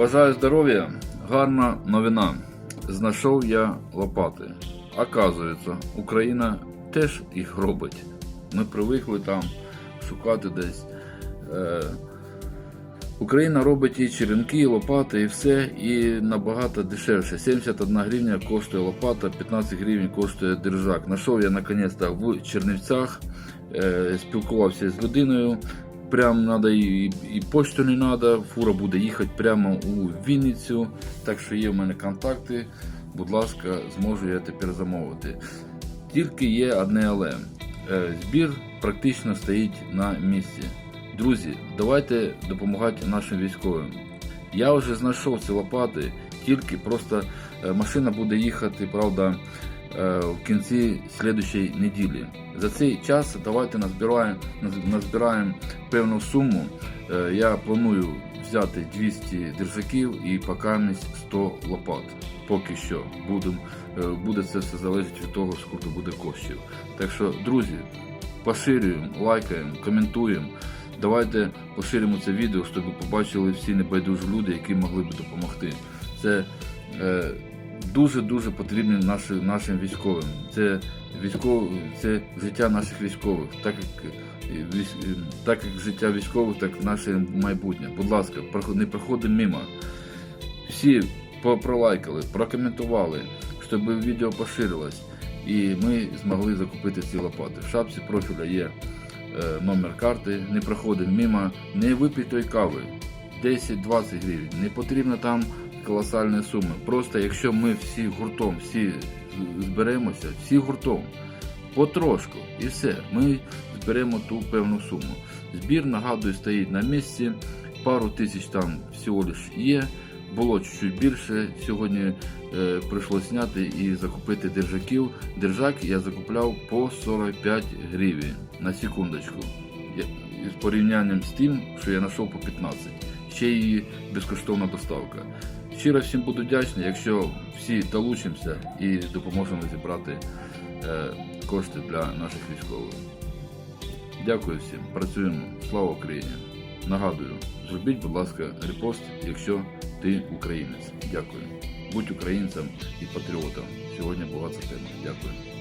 Бажаю здоров'я, гарна новина. Знайшов я лопати. Оказується, Україна теж їх робить. Ми привикли там шукати десь. Е, Україна робить і черенки, і лопати, і все, і набагато дешевше. 71 гривня коштує лопата, 15 гривень коштує держак. Нашов я наконець-то в Чернівцях, е, спілкувався з людиною. Прям надо і, і пошту не треба, фура буде їхати прямо у Вінницю. Так що є в мене контакти. Будь ласка, зможу я тепер замовити. Тільки є одне але. Е, Збір практично стоїть на місці. Друзі, давайте допомагати нашим військовим. Я вже знайшов ці лопати, тільки просто е, машина буде їхати, правда, в кінці слідчої неділі. За цей час давайте назбираємо, назбираємо певну суму. Е, Я планую взяти 200 держаків і покамість 100 лопат. Поки що будем, е, буде це все залежить від того, скільки буде коштів. Так що, друзі, поширюємо, лайкаємо, коментуємо. Давайте поширимо це відео, щоб побачили всі небайдужі люди, які могли б допомогти. Це е, дуже-дуже потрібно наші, нашим військовим. Це військов, це життя наших військових. Так як, е, е, так як життя військових, так наше майбутнє. Будь ласка, не проходимо мимо. Всі пролайкали, прокоментували, щоб відео поширилось. І ми змогли закупити ці лопати. В шапці профіля є е, номер карти, не проходимо мимо, не випитої кави 10-20 гривень. Не потрібно там колосальні суми. Просто якщо ми всі гуртом, всі зберемося, всі гуртом, потрошку і все, ми зберемо ту певну суму. Збір, нагадую, стоїть на місці, пару тисяч там всього лиш є. Було чуть-чуть більше. Сьогодні е, прийшлося зняти і закупити держаків. Держак я закупляв по 45 гривень на секундочку. З порівнянням з тим, що я знайшов по 15. Ще й безкоштовна доставка. Щиро всім буду вдячний, якщо всі долучимося і допоможемо зібрати е, кошти для наших військових. Дякую всім, працюємо. Слава Україні! Нагадую, зробіть, будь ласка, репост, якщо ти українець. Дякую. Будь українцем і патріотом. Сьогодні була ця тема. Дякую.